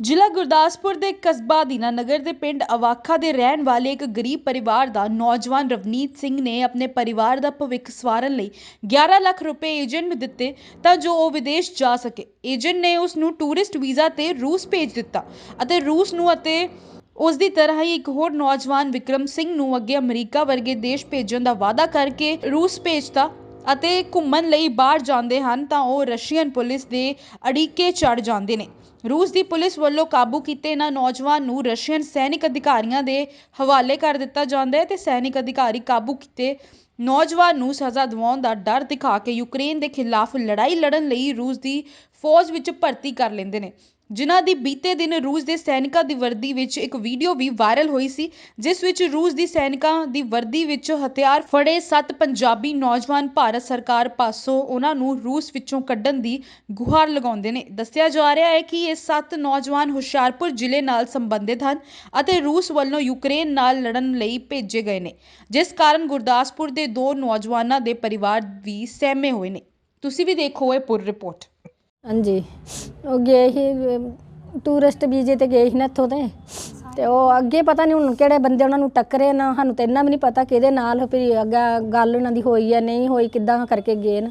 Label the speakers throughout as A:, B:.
A: ਜ਼ਿਲ੍ਹਾ ਗੁਰਦਾਸਪੁਰ ਦੇ ਕਸਬਾ ਦੀਨਾਨਗਰ ਦੇ ਪਿੰਡ ਅਵਾਖਾ ਦੇ ਰਹਿਣ ਵਾਲੇ ਇੱਕ ਗਰੀਬ ਪਰਿਵਾਰ ਦਾ ਨੌਜਵਾਨ ਰਵਨੀਤ ਸਿੰਘ ਨੇ ਆਪਣੇ ਪਰਿਵਾਰ ਦਾ ਭਵਿੱਖ ਸਵਾਰਨ ਲਈ 11 ਲੱਖ ਰੁਪਏ ਏਜੰਟ ਨੂੰ ਦਿੱਤੇ ਤਾਂ ਜੋ ਉਹ ਵਿਦੇਸ਼ ਜਾ ਸਕੇ। ਏਜੰਟ ਨੇ ਉਸ ਨੂੰ ਟੂਰਿਸਟ ਵੀਜ਼ਾ ਤੇ ਰੂਸ ਭੇਜ ਦਿੱਤਾ ਅਤੇ ਰੂਸ ਨੂੰ ਅਤੇ ਉਸ ਦੀ ਤਰ੍ਹਾਂ ਹੀ ਇੱਕ ਹੋਰ ਨੌਜਵਾਨ ਵਿਕਰਮ ਸਿੰਘ ਨੂੰ ਅੱਗੇ ਅਮਰੀਕਾ ਵਰਗੇ ਦੇਸ਼ ਭੇਜਣ ਦਾ ਵਾਅਦਾ ਕਰਕੇ ਰੂਸ ਭੇਜਤਾ ਅਤੇ ਘੁੰਮਣ ਲਈ ਬਾਹਰ ਜਾਂਦੇ ਹਨ ਤਾਂ ਉਹ ਰਸ਼ੀਅਨ ਪੁਲਿਸ ਦੇ ਅੜਿੱਕੇ ਚੜ ਜਾਂਦੇ ਨੇ। ਰੂਸ ਦੀ ਪੁਲਿਸ ਵੱਲੋਂ ਕਾਬੂ ਕੀਤੇ ਇਹਨਾਂ ਨੌਜਵਾਨ ਨੂੰ ਰਸ਼ੀਅਨ ਸੈਨਿਕ ਅਧਿਕਾਰੀਆਂ ਦੇ ਹਵਾਲੇ ਕਰ ਦਿੱਤਾ ਜਾਂਦਾ ਹੈ ਤੇ ਸੈਨਿਕ ਅਧਿਕਾਰੀ ਕਾਬੂ ਕੀਤੇ ਨੌਜਵਾਨ ਨੂੰ ਸਜ਼ਾ ਦਿਵਾਉਣ ਦਾ ਡਰ ਦਿਖਾ ਕੇ ਯੂਕਰੇਨ ਦੇ ਖਿਲਾਫ ਲੜਾਈ ਲੜਨ ਲਈ ਰੂਸ ਦੀ ਫੌਜ ਵਿੱਚ ਭਰਤੀ ਕਰ ਲੈਂਦੇ ਨੇ। ਜਿਨ੍ਹਾਂ ਦੀ ਬੀਤੇ ਦਿਨ ਰੂਸ ਦੇ ਸੈਨਿਕਾਂ ਦੀ ਵਰਦੀ ਵਿੱਚ ਇੱਕ ਵੀਡੀਓ ਵੀ ਵਾਇਰਲ ਹੋਈ ਸੀ, ਜਿਸ ਵਿੱਚ ਰੂਸ ਦੀ ਸੈਨਿਕਾਂ ਦੀ ਵਰਦੀ ਵਿੱਚ ਹਥਿਆਰ ਫੜੇ ਸੱਤ ਪੰਜਾਬੀ ਨੌਜਵਾਨ ਭਾਰਤ ਸਰਕਾਰ ਪਾਸੋਂ ਉਹਨਾਂ ਨੂੰ ਰੂਸ ਵਿੱਚੋਂ ਕੱਢਣ ਦੀ ਗੁਹਾਰ ਲਗਾਉਂਦੇ ਨੇ। ਦੱਸਿਆ ਜਾ ਰਿਹਾ ਹੈ ਕਿ ਇਹ ਸੱਤ ਨੌਜਵਾਨ ਹੁਸ਼ਿਆਰਪੁਰ ਜ਼ਿਲ੍ਹੇ ਨਾਲ ਸੰਬੰਧਿਤ ਹਨ ਅਤੇ ਰੂਸ ਵੱਲੋਂ ਯੂਕਰੇਨ ਨਾਲ ਲੜਨ ਲਈ ਭੇਜੇ ਗਏ ਨੇ, ਜਿਸ ਕਾਰਨ ਗੁਰਦਾਸਪੁਰ ਦੇ ਦੋ ਨੌਜਵਾਨਾਂ ਦੇ ਪਰਿਵਾਰ ਵੀ ਸਹਿਮੇ ਹੋਏ ਨੇ। ਤੁਸੀਂ ਵੀ ਦੇਖੋ ਇਹ ਪੂਰੀ ਰਿਪੋਰਟ।
B: ਹਾਂਜੀ ਉਹ ਗਏ ਸੀ ਟੂਰਿਸਟ ਵੀਜ਼ੇ ਤੇ ਗਏ ਸੀ ਨਾ ਇੱਥੋਂ ਤੇ ਤੇ ਉਹ ਅੱਗੇ ਪਤਾ ਨਹੀਂ ਹੁਣ ਕਿਹੜੇ ਬੰਦੇ ਉਹਨਾਂ ਨੂੰ ਟੱਕਰੇ ਨਾ ਸਾਨੂੰ ਤੇ ਇੰਨਾ ਵੀ ਨਹੀਂ ਪਤਾ ਕਿਹਦੇ ਨਾਲ ਵੀ ਅੱਗਾ ਗੱਲ ਉਹਨਾਂ ਦੀ ਹੋਈ ਹੈ ਨਹੀਂ ਹੋਈ ਕਿੱਦਾਂ ਕਰਕੇ ਗਏ ਨੇ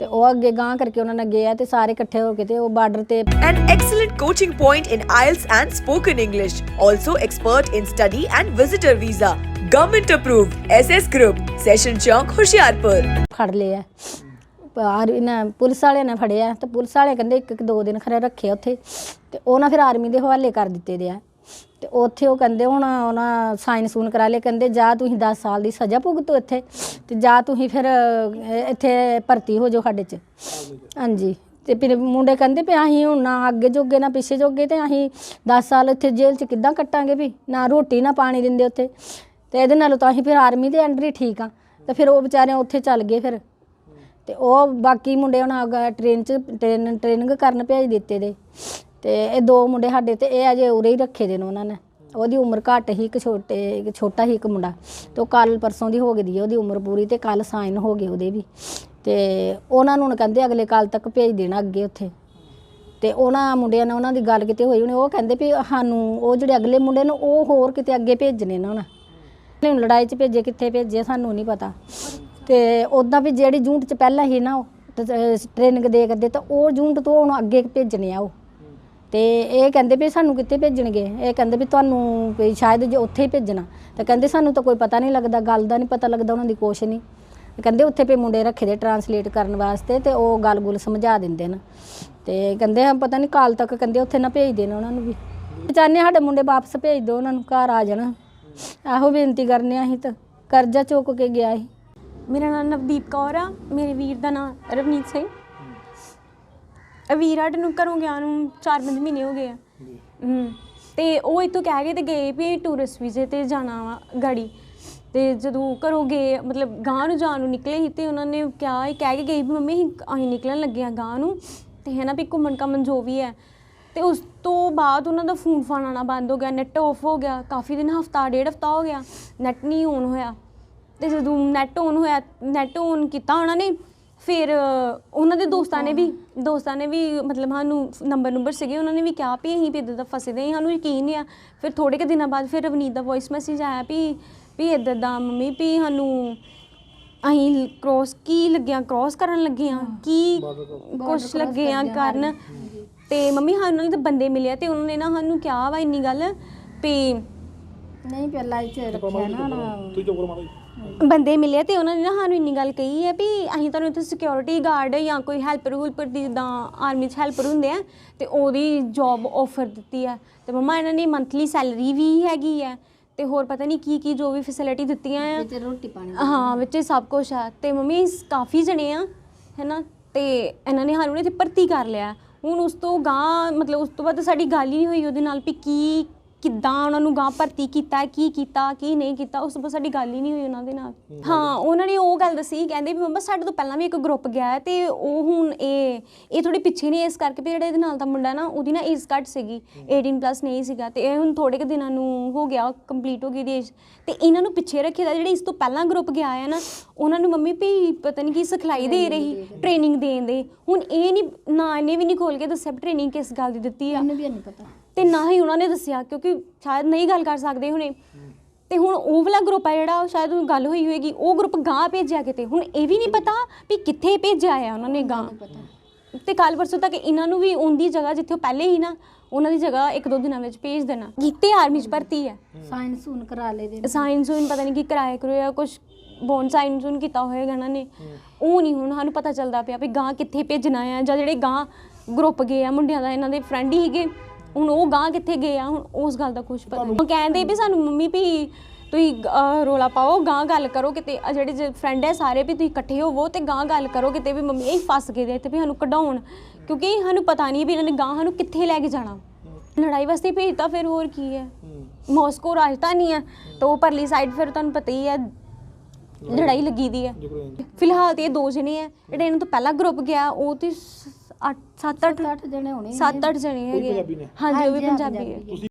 B: ਤੇ ਉਹ ਅੱਗੇ ਗਾਂ ਕਰਕੇ ਉਹਨਾਂ ਨਾਲ ਗਏ ਆ ਤੇ ਸਾਰੇ ਇਕੱਠੇ ਹੋ ਕੇ ਤੇ ਉਹ ਬਾਰਡਰ ਤੇ
C: An excellent coaching point in IELTS and spoken English. Also expert in study and visitor visa. Government approved. SS Group. Session Chowk, Hoshiarpur.
B: ਫੜ ਲਏ ਆ ਆਰਮੀ ਨੇ ਪੁਲਿਸ ਵਾਲਿਆਂ ਨੇ ਫੜਿਆ ਤੇ ਪੁਲਿਸ ਵਾਲੇ ਕਹਿੰਦੇ ਇੱਕ ਇੱਕ ਦੋ ਦਿਨ ਖਰੇ ਰੱਖੇ ਉੱਥੇ ਤੇ ਨਾ ਫਿਰ ਆਰਮੀ ਦੇ ਹਵਾਲੇ ਕਰ ਦਿੱਤੇ ਦੇ ਆ। ਤੇ ਉੱਥੇ ਉਹ ਕਹਿੰਦੇ ਹੁਣ ਉਹਨਾਂ ਸਾਈਨ ਸੂਨ ਕਰਾ ਲਏ ਕਹਿੰਦੇ ਜਾ ਤੁਸੀਂ 10 ਸਾਲ ਦੀ ਸਜ਼ਾ ਭੁਗਤੋ ਇੱਥੇ ਤੇ ਜਾ ਤੁਸੀਂ ਫਿਰ ਅਹ, ਇੱਥੇ ਭਰਤੀ ਹੋ ਜਾਓ ਸਾਡੇ ਚ। ਹਾਂਜੀ ਤੇ ਫਿਰ ਮੁੰਡੇ ਕਹਿੰਦੇ ਵੀ ਅਸੀਂ ਹੁਣ ਨਾ ਅੱਗੇ ਜੋਗੇ ਨਾ ਪਿੱਛੇ ਜੋਗੇ ਤੇ ਅਸੀਂ 10 ਸਾਲ ਇੱਥੇ ਜੇਲ੍ਹ ਚ ਕਿੱਦਾਂ ਕੱਟਾਂਗੇ ਵੀ ਨਾ ਰੋਟੀ ਨਾ ਪਾਣੀ ਦਿੰਦੇ ਉੱਥੇ। ਤੇ ਇਹਦੇ ਨਾਲੋਂ ਤਾਂ ਅਸੀਂ ਫਿਰ ਆਰਮੀ ਦੇ ਅੰਡਰ ਹੀ ਠੀਕ ਆ। ਤੇ ਫਿਰ ਉਹ ਵਿਚਾਰੇ ਉੱਥੇ ਚੱਲ ਗਏ ਫਿਰ। ਤੇ ਉਹ ਬਾਕੀ ਮੁੰਡੇ ਹੁਣ ਅਗਾ ਟ੍ਰੇਨ ਚ ਟ੍ਰੇਨ ਟ੍ਰੇਨਿੰਗ ਕਰਨ ਭੇਜ ਦਿੱਤੇ ਦੇ। ਤੇ ਇਹ ਦੋ ਮੁੰਡੇ ਸਾਡੇ ਤੇ ਇਹ ਅਜੇ ਉਰੇ ਹੀ ਰੱਖੇ ਦੇ ਨੇ ਉਹਨਾਂ ਨੇ। ਉਹਦੀ ਉਮਰ ਘੱਟ ਹੀ, ਇੱਕ ਛੋਟੇ, ਇੱਕ ਛੋਟਾ ਹੀ ਇੱਕ ਮੁੰਡਾ। ਤੇ ਉਹ ਕੱਲ ਪਰਸੋਂ ਦੀ ਹੋ ਗਈ ਦੀ ਹੈ ਉਹਦੀ ਉਮਰ ਪੂਰੀ ਤੇ ਕੱਲ ਸਾਈਨ ਹੋ ਗਏ ਉਹਦੇ ਵੀ। ਤੇ ਉਹਨਾਂ ਨੂੰ ਹੁਣ ਕਹਿੰਦੇ ਅਗਲੇ ਕੱਲ ਤੱਕ ਭੇਜ ਦੇਣਾ ਅੱਗੇ ਉੱਥੇ। ਤੇ ਉਹਨਾਂ ਮੁੰਡਿਆਂ ਨਾਲ ਉਹਨਾਂ ਦੀ ਗੱਲ ਕਿਤੇ ਹੋਈ ਹੋਣੀ, ਉਹ ਕਹਿੰਦੇ ਵੀ ਸਾਨੂੰ, ਉਹ ਜਿਹੜੇ ਅਗਲੇ ਮੁੰਡੇ ਨੇ ਉਹ ਹੋਰ ਕਿਤੇ ਅੱਗੇ ਭੇਜਣੇ ਨੇ ਉਹਨਾਂ ਨੇ ਲੜਾਈ 'ਚ ਭੇਜੇ, ਕਿੱਥੇ ਭੇਜੇ ਸਾਨੂੰ ਨਹੀਂ ਪਤਾ। ਤੇ ਉਦਾਂ ਵੀ ਜਿਹੜੀ ਜੂਨਟ 'ਚ ਪਹਿਲਾਂ ਹੀ ਨਾ ਉਹ ਟ੍ਰੇਨਿੰਗ ਦੇ ਕਰਦੇ ਤਾਂ ਉਹ ਜੂਨਟ ਤੋਂ ਹੁਣ ਅੱਗੇ ਭੇਜਣੇ ਆ ਉਹ। ਤੇ ਇਹ ਕਹਿੰਦੇ ਵੀ ਸਾਨੂੰ ਕਿੱਥੇ ਭੇਜਣਗੇ? ਇਹ ਕਹਿੰਦੇ ਵੀ ਤੁਹਾਨੂੰ ਵੀ ਸ਼ਾਇਦ ਜੇ ਉੱਥੇ ਹੀ ਭੇਜਣਾ। ਤਾਂ ਕਹਿੰਦੇ ਸਾਨੂੰ ਤਾਂ ਕੋਈ ਪਤਾ ਨਹੀਂ ਲੱਗਦਾ, ਗੱਲ ਦਾ ਨਹੀਂ ਪਤਾ ਲੱਗਦਾ, ਉਹਨਾਂ ਦੀ ਕੁਛ ਨਹੀਂ। ਕਹਿੰਦੇ ਉੱਥੇ ਪੇ ਮੁੰਡੇ ਰੱਖੇ ਦੇ ਟਰਾਂਸਲੇਟ ਕਰਨ ਵਾਸਤੇ ਤੇ ਉਹ ਗੱਲ-ਗੁਲ ਸਮਝਾ ਦਿੰਦੇ ਨੇ। ਤੇ ਕਹਿੰਦੇ ਆ, ਪਤਾ ਨਹੀਂ ਕਾਲ ਤੱਕ ਕਹਿੰਦੇ ਉੱਥੇ ਨਾ ਭੇਜ ਦੇਣ ਉਹਨਾਂ ਨੂੰ ਵੀ। ਚਾਹੁੰਦੇ ਹਾਂ ਸਾਡੇ ਮੁੰਡੇ ਵਾਪਸ ਭੇਜ ਦਿਓ ਉਹਨਾਂ ਨੂੰ, ਘਰ ਆ ਜਾਣ। ਇਹੋ ਬੇਨਤੀ ਕਰਨੇ ਆ ਅਸੀਂ ਤਾਂ। ਕਰਜ਼ਾ ਚੁੱਕ ਕੇ ਗਿਆ ਸੀ।
D: ਮੇਰਾ ਨਾਮ ਨਵਦੀਪ ਕੌਰ ਆ, ਮੇਰੇ ਵੀਰ ਦਾ ਨਾਮ ਰਵਨੀਤ ਸਿੰਘ। ਇਹ ਵੀਰ ਸਾਡੇ ਨੂੰ ਘਰੋਂ ਗਿਆ ਨੂੰ 4-5 ਮਹੀਨੇ ਹੋ ਗਏ ਆ। ਹੂੰ, ਤੇ ਉਹ ਇੱਥੋਂ ਕਹਿ ਕੇ ਤੇ ਗਏ ਵੀ ਟੂਰਿਸਟ ਵੀਜ਼ੇ ਤੇ ਜਾਣਾ ਵਾ ਗਾੜੀ। ਤੇ ਜਦੋਂ ਘਰੋਂ ਗਏ, ਮਤਲਬ ਗਾਂ ਨੂੰ ਜਾਣ ਨੂੰ ਨਿਕਲੇ ਸੀ ਤੇ ਉਹਨਾਂ ਨੇ ਕਿਹਾ, ਇਹ ਕਹਿ ਕੇ ਗਈ ਵੀ ਮੰਮੀ ਅਸੀਂ ਅਸੀਂ ਨਿਕਲਣ ਲੱਗੇ ਆ ਗਾਂ ਨੂੰ। ਤੇ ਹੈ ਨਾ ਵੀ ਘੁੰਮਣ ਘਾਮਣ ਜੋ ਵੀ ਹੈ। ਤੇ ਉਸ ਤੋਂ ਬਾਅਦ ਉਹਨਾਂ ਦਾ ਫੋਨ ਫਾਨ ਆਉਣਾ ਬੰਦ ਹੋ ਗਿਆ ਨੈਟ ਆਫ ਹੋ ਗਿਆ, ਕਾਫੀ ਦਿਨ, ਹਫਤਾ, ਡੇਢ ਹਫਤਾ ਹੋ ਗਿਆ ਨੈਟ ਨਹੀਂ ਔਨ ਹੋਇਆ। ਤੇ ਜਦੋਂ ਨੈਟ ਔਨ ਹੋਇਆ ਨੈਟ ਔਨ ਕੀਤਾ ਉਹਨਾਂ ਨੇ ਫਿਰ ਉਹਨਾਂ ਦੇ ਦੋਸਤਾਂ ਨੇ ਵੀ ਦੋਸਤਾਂ ਨੇ ਵੀ ਮਤਲਬ ਸਾਨੂੰ ਨੰਬਰ ਨੰਬਰ ਸੀਗੇ ਉਹਨਾਂ ਨੇ ਵੀ ਕਿਹਾ ਵੀ ਅਸੀਂ ਵੀ ਇੱਦਾਂ ਦਾ ਫਸੇ ਦੇ ਹਾਂ, ਸਾਨੂੰ ਯਕੀਨ ਨਹੀਂ ਆ। ਫਿਰ ਥੋੜੇ ਕੁ ਦਿਨਾਂ ਬਾਅਦ ਫਿਰ ਰਵਨੀਤ ਦਾ ਵੌਇਸ ਮੈਸੇਜ ਆਇਆ ਵੀ ਵੀ ਇੱਦਾਂ ਦਾ ਮੰਮੀ ਵੀ ਸਾਨੂੰ ਅਸੀਂ ਕ੍ਰੋਸ ਕੀ ਲੱਗਿਆ ਕ੍ਰੋਸ ਕਰਨ ਲੱਗੇ ਆ ਕੀ ਕੁਛ ਲੱਗੇ ਆ ਕਰਨ। ਤੇ ਮੰਮੀ ਸਾਨੂੰ ਤਾਂ ਬੰਦੇ ਮਿਲਿਆ ਤੇ ਉਹਨਾਂ ਨੇ ਨਾ ਸਾਨੂੰ ਕਿਹਾ ਵਾ ਇੰਨੀ ਗੱਲ ਵੀ
B: ਨਹੀਂ ਪਹਿਲਾਂ ਇੱਥੇ ਰੱਖਿਆ ਨਾ ਉਹਨਾਂ
D: ਬੰਦੇ ਮਿਲੇ ਤੇ ਉਹਨਾਂ ਨੇ ਨਾ ਸਾਨੂੰ ਇੰਨੀ ਗੱਲ ਕਹੀ ਹੈ ਵੀ ਅਸੀਂ ਤੁਹਾਨੂੰ ਇੱਥੇ ਸਿਕਿਉਰਿਟੀ ਗਾਰਡ ਜਾਂ ਕੋਈ ਹੈਲਪਰ ਹੁਲਪਰ ਦੀ ਜਿੱਦਾਂ ਆਰਮੀ 'ਚ ਹੈਲਪਰ ਹੁੰਦੇ ਆ ਤੇ ਉਹਦੀ ਜੌਬ ਆਫਰ ਦਿੱਤੀ ਹੈ। ਤੇ ਮਮਾ ਇਹਨਾਂ ਨੇ ਮੰਥਲੀ ਸੈਲਰੀ ਵੀ ਹੈਗੀ ਹੈ ਤੇ ਹੋਰ ਪਤਾ ਨਹੀਂ ਕੀ ਕੀ ਜੋ ਵੀ ਫੈਸਿਲਿਟੀ ਦਿੱਤੀਆਂ ਆ।
B: ਤੇ ਰੋਟੀ ਪਾਣੀ
D: ਹਾਂ ਵਿੱਚ ਸਭ ਕੁਝ ਆ। ਤੇ ਮੰਮੀ ਕਾਫੀ ਜਣੇ ਆ ਹੈਨਾ? ਤੇ ਇਹਨਾਂ ਨੇ ਸਾਨੂੰ ਇੱਥੇ ਭਰਤੀ ਕਰ ਲਿਆ। ਹੁਣ ਉਸ ਤੋਂ ਗਾਂ ਮਤਲਬ ਉਸ ਤੋਂ ਬਾਅਦ ਸਾਡੀ ਗੱਲ ਹੀ ਨਹੀਂ ਹੋਈ ਉਹਦੇ ਨਾਲ ਵੀ ਕੀ ਕਿੱਦਾਂ ਉਹਨਾਂ ਨੂੰ ਗਾਂ ਭਰਤੀ ਕੀਤਾ ਕੀ ਕੀਤਾ ਕੀ ਨਹੀਂ ਕੀਤਾ ਉਸ ਤੋਂ ਸਾਡੀ ਗੱਲ ਹੀ ਨਹੀਂ ਹੋਈ ਉਹਨਾਂ ਦੇ ਨਾਲ। ਹਾਂ ਉਹਨਾਂ ਨੇ ਉਹ ਗੱਲ ਦੱਸੀ ਕਹਿੰਦੇ ਵੀ ਮੰਮਾ ਸਾਡੇ ਤੋਂ ਪਹਿਲਾਂ ਵੀ ਇੱਕ ਗਰੁੱਪ ਗਿਆ ਹੈ ਤੇ ਉਹ ਹੁਣ ਇਹ ਇਹ ਥੋੜੇ ਪਿੱਛੇ ਨੇ ਇਸ ਕਰਕੇ ਵੀ ਜਿਹੜਾ ਇਹਦੇ ਨਾਲ ਦਾ ਮੁੰਡਾ ਨਾ ਉਹਦੀ ਨਾ ਏਜ ਘੱਟ ਸੀਗੀ 18 ਪਲੱਸ ਨਹੀਂ ਸੀਗਾ ਤੇ ਇਹ ਹੁਣ ਥੋੜੇ ਕੁ ਦਿਨਾਂ ਨੂੰ ਹੋ ਗਿਆ ਕੰਪਲੀਟ ਹੋ ਗਈ ਦੀ ਏਜ ਤੇ ਇਹਨਾਂ ਨੂੰ ਪਿੱਛੇ ਰੱਖੇ ਦਾ ਜਿਹੜੇ ਇਸ ਤੋਂ ਪਹਿਲਾਂ ਗਰੁੱਪ ਗਿਆ ਹੈ ਨਾ ਉਹਨਾਂ ਨੂੰ ਮੰਮੀ ਵੀ ਪਤਾ ਨਹੀਂ ਕੀ ਸਿਖਲਾਈ ਦੇ ਰਹੀ ਟ੍ਰੇਨਿੰਗ ਦੇਣ ਦੇ। ਹੁਣ ਇਹ ਨਹੀਂ ਨਾ ਇਹਨੇ ਵੀ ਨਹੀਂ ਖੋਲ ਕੇ ਦੱਸਿਆ ਟ੍ਰੇਨਿੰਗ ਕਿਸ ਗੱਲ ਦੀ ਦਿੱਤੀ ਆ।
B: ਇਹਨੂੰ ਵੀ ਨਹੀਂ ਪਤਾ।
D: ਤੇ ਨਾ ਹੀ ਉਹਨਾਂ ਨੇ ਦੱਸਿਆ ਕਿਉਂਕਿ ਸ਼ਾਇਦ ਨਹੀਂ ਗੱਲ ਕਰ ਸਕਦੇ ਹੁਣੇ। ਤੇ ਹੁਣ ਉਹ ਵਾਲਾ ਗਰੁੱਪ ਆ ਜਿਹੜਾ ਉਹ ਸ਼ਾਇਦ ਉਹ ਗੱਲ ਹੋਈ ਹੋਏਗੀ ਉਹ ਗਰੁੱਪ ਗਾਂ ਭੇਜਿਆ ਕਿਤੇ? ਹੁਣ ਇਹ ਵੀ ਨਹੀਂ ਪਤਾ ਵੀ ਕਿੱਥੇ ਭੇਜਿਆ ਆ ਉਹਨਾਂ ਨੇ ਗਾਂ ਤੇ ਕੱਲ ਪਰਸੋਂ ਤੱਕ ਇਹਨਾਂ ਨੂੰ ਵੀ ਉਹਦੀ ਜਗ੍ਹਾ ਜਿੱਥੇ ਉਹ ਪਹਿਲੇ ਹੀ ਨਾ ਉਹਨਾਂ ਦੀ ਜਗ੍ਹਾ ਇੱਕ ਦੋ ਦਿਨਾਂ ਵਿੱਚ ਭੇਜ ਦੇਣਾ। ਕੀਤੇ ਆਰਮੀ ਚ ਭਰਤੀ ਹੈ
B: ਸਾਈਨ ਸੂਨ ਕਰਾ ਲਏ ਦੇ
D: ਸਾਇੰਸ ਨੂੰ ਪਤਾ ਨਹੀਂ ਕੀ ਕਰਾਇਆ ਕਰੋਇਆ ਕੁਝ ਬੋਨ ਸਾਇੰਸ ਨੂੰ ਕੀਤਾ ਹੋਏਗਾ ਇਹਨਾਂ ਨੇ। ਉਹ ਨਹੀਂ ਹੁਣ ਸਾਨੂੰ ਪਤਾ ਚੱਲਦਾ ਪਿਆ ਵੀ ਗਾਂ ਕਿੱਥੇ ਭੇਜਣਾ ਆ ਜਾਂ ਜਿਹੜੇ ਗਾਂ ਗਰੁੱਪ ਗਏ ਆ ਮੁੰਡਿਆਂ ਦਾ ਇਹਨਾਂ ਦੇ ਫਰੈਂਡ ਹੀ ਸੀਗੇ ਹੁਣ ਉਹ ਗਾਂ ਕਿੱਥੇ ਗਏ ਆ? ਹੁਣ ਉਸ ਗੱਲ ਦਾ ਕੁਝ ਪਤਾ ਨਹੀਂ। ਉਹ ਕਹਿੰਦੇ ਵੀ ਸਾਨੂੰ ਮੰਮੀ ਵੀ ਤੁਸੀਂ ਅਹ, ਰੌਲਾ ਪਾਓ ਗਾਂ ਗੱਲ ਕਰੋ ਕਿਤੇ। ਜਿਹੜੇ ਫਰੈਂਡ ਹੈ ਸਾਰੇ ਵੀ ਤੁਸੀਂ ਇਕੱਠੇ ਹੋਵੋ ਤੇ ਗਾਂ ਗੱਲ ਕਰੋ ਕਿਤੇ ਵੀ ਮੰਮੀ ਇਹ ਫਸ ਗਏ ਦੇ ਇੱਥੇ ਵੀ ਸਾਨੂੰ ਕਢਾਉਣ। ਕਿਉਂਕਿ ਸਾਨੂੰ ਪਤਾ ਨਹੀਂ ਵੀ ਇਹਨਾਂ ਨੇ ਗਾਂ ਸਾਨੂੰ ਕਿੱਥੇ ਲੈ ਕੇ ਜਾਣਾ। ਲੜਾਈ ਵਾਸਤੇ ਭੇਜਤਾ ਫਿਰ ਹੋਰ ਕੀ ਹੈ? ਮਾਸਕੋ ਰਾਜਧਾਨੀ ਹੈ ਤਾਂ ਉਹ ਪਰਲੀ ਸਾਈਡ ਫਿਰ ਤੁਹਾਨੂੰ ਪਤਾ ਹੀ ਹੈ ਲੜਾਈ ਲੱਗੀ ਦੀ ਹੈ। ਫਿਲਹਾਲ ਤੇ ਇਹ ਦੋ ਜਣੇ ਆ ਜਿਹੜੇ ਇਹਨਾਂ ਤੋਂ ਪਹਿਲਾ ਗਰੁੱਪ ਗਿਆ ਉਹ ਤੇ 8 7 8
B: ਅੱਠ ਜਣੇ ਹੋਣੇ
D: 7 8 ਜਣੇ ਹੈਗੇ ਆ। ਹਾਂਜੀ ਉਹ ਵੀ ਪੰਜਾਬੀ ਹੈ